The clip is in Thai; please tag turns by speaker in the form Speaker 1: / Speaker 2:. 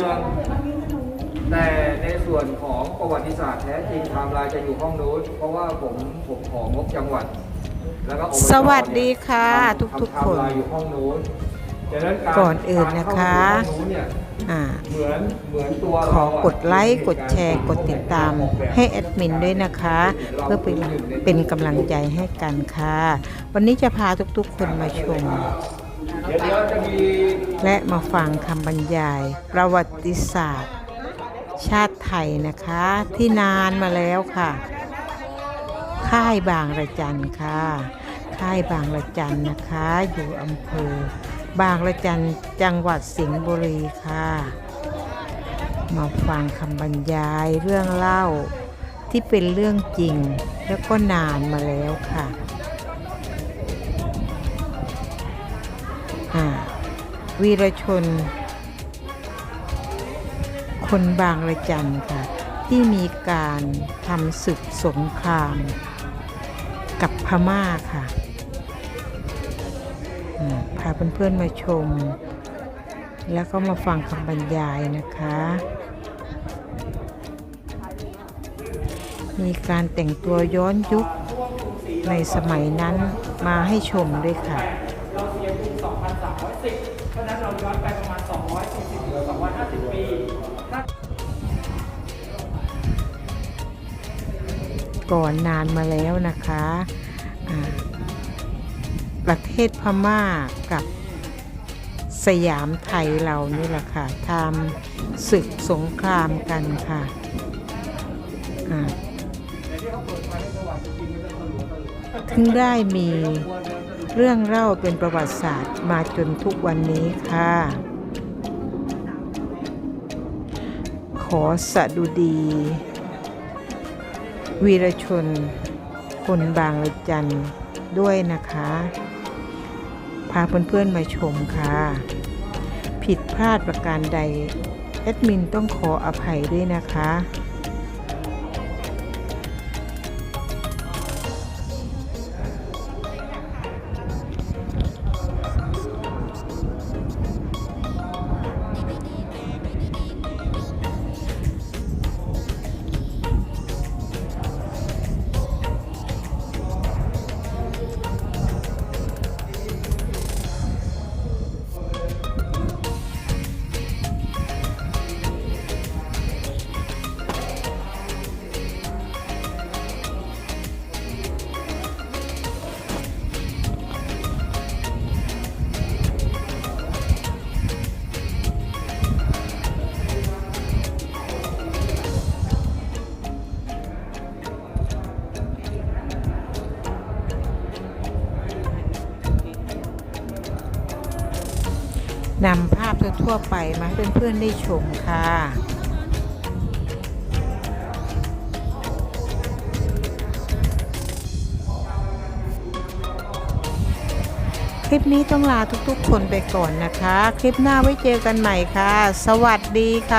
Speaker 1: มือง แต่ในส่วนของประวัติศาสตร์แท้จริงไทม์ไลน์จะอยู่ห้องนู้นเพราะว่าผมผมของงบจังหวัด แล้วก็อบจ
Speaker 2: สวัสดีค่ะ
Speaker 1: ทำ
Speaker 2: ทุกๆ
Speaker 1: ทำไทม์ไล
Speaker 2: คน
Speaker 1: อยู่ห้องนู้นดังนั้นการ
Speaker 2: ก่อนอื่นนะคะ
Speaker 1: การเข้าไปห้องนู้นเนี่ย
Speaker 2: อ่า
Speaker 1: เหมือนเหมือนตัว
Speaker 2: ขอกดไลค์ กดแชร์ กดติดตามให้แอดมินด้วยนะคะ เพื่อเป็นเป็นกำลังใจให้กันค่ะ วันนี้จะพาทุกๆคนมาชม
Speaker 1: เดี๋ยวจะมี
Speaker 2: และมาฟังคำบรรยาย ประวัติศาสตร์ ชาติไทยนะคะ ที่นานมาแล้วค่ะ ค่ายบางระจันค่ะ ค่ายบางระจันนะคะ อยู่อำเภอ บางระจันจังหวัดสิงห์บุรีค่ะ มาฟังคำบรรยายเรื่องเล่าที่เป็นเรื่องจริงแล้วก็นานมาแล้วค่ะ วีรชน คนบางระจันค่ะ ที่มีการทำศึกสงคราม กับพม่าค่ะพาเพื่อนๆมาชม แล้วก็มาฟังคำบรรยายนะคะ มีการแต่งตัวย้อนยุคในสมัยนั้นมาให้ชมด้วยค่ะ
Speaker 3: เราเสียทุน2,310 เพ ราะฉะนั้นเราย้อนไปประมาณ 240หรือ250 ปีถ้า
Speaker 2: ก่อนนานมาแล้วนะคะอ่าประเทศพม่ากับสยามไทยเรานี่แหละค่ะทำศึกสงครามกันค่ะอ่าถึงได้มี เรื่องเล่าเป็นประวัติศาสตร์มาจนทุกวันนี้ค่ะ ขอสะดุดี วีรชน คนบางระจันด้วยนะคะ พาเพื่อนๆมาชมค่ะ ผิดพลาดประการใด แอดมินต้องขออภัยด้วยนะคะ นำภาพทั่วๆไปมาให้เพื่อนๆได้ชมค่ะคลิปนี้ต้องลาทุกๆ คนไปก่อนนะคะ คลิปหน้าไว้เจอกันใหม่ค่ะ สวัสดีค่ะ